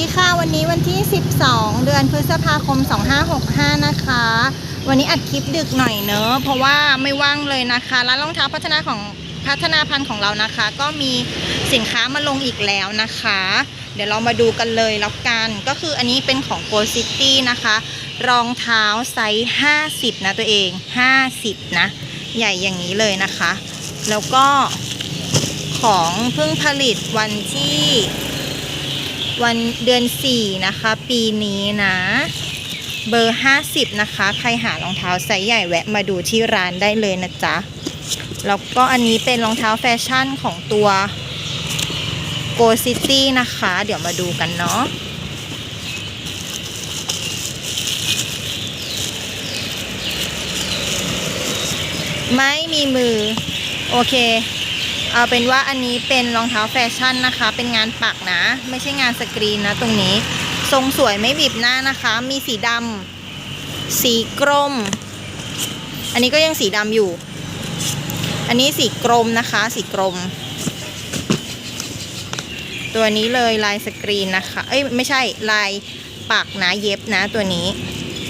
สวัสดีค่ะวันนี้วันที่ 12 เดือนพฤษภาคม 2565 นะคะ วันนี้อัดคลิปดึกหน่อยเนอะเพราะว่าไม่ว่างเลยนะคะร้านรองเท้าพัฒนาของพัฒนาพันธุ์ของเรานะคะ ก็มีสินค้ามาลงอีกแล้วนะคะ เดี๋ยวเรามาดูกันเลยแล้วกัน ก็คืออันนี้เป็นของ Go City นะคะ รองเท้าไซส์ 50 นะตัวเอง 50 นะ ใหญ่อย่างนี้เลยนะคะ แล้วก็ของเพิ่งผลิตวันที่ วันเดือน 4 นะคะ ปีนี้นะ เบอร์ 50 นะคะ ใครหารองเท้าไซส์ใหญ่แวะมาดูที่ร้านได้เลยนะจ๊ะ แล้วก็อันนี้เป็นรองเท้าแฟชั่นของตัว Go City นะคะ เดี๋ยวมาดูกันเนาะไม่มีมือ โอเค เอาเป็นว่าอันนี้เป็นรองเท้าแฟชั่นนะคะ เป็นงานปักนะ ไม่ใช่งานสกรีนนะตรงนี้ ทรงสวยไม่บีบหน้านะคะ มีสีดำสีกรม อันนี้ก็ยังสีดำอยู่ อันนี้สีกรมนะคะ สีกรม ตัวนี้เลยลายสกรีนนะคะ เอ้ยไม่ใช่ลายปักนะเย็บนะตัวนี้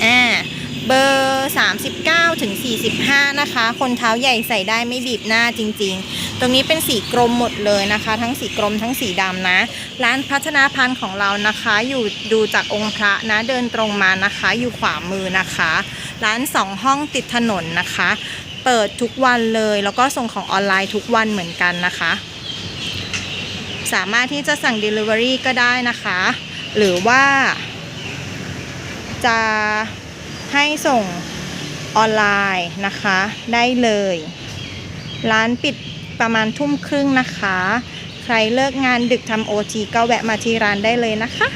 อ่าเบอร์ 39 ถึง 45 นะคะ คนเท้าใหญ่ใส่ได้ไม่บีบหน้าจริง ๆ ตรงนี้เป็นสีกรมหมดเลยนะคะ ทั้งสีกรมทั้งสีดำนะ ร้านพัฒนาพันธ์ของเรานะคะ อยู่ดูจากองค์พระนะเดินตรงมานะคะ อยู่ขวามือนะคะ ร้านสองห้องติดถนนนะคะ เปิดทุกวันเลยแล้วก็ส่งของออนไลน์ทุกวันเหมือนกันนะคะ สามารถที่จะสั่ง Delivery ก็ได้นะคะ หรือว่า จะให้ส่งออนไลน์นะคะ ได้เลย ร้านปิด ประมาณทุ่มครึ่งนะคะ ใครเลิกงานดึกทำโอทีก็แวะมาที่ร้านได้เลยนะคะ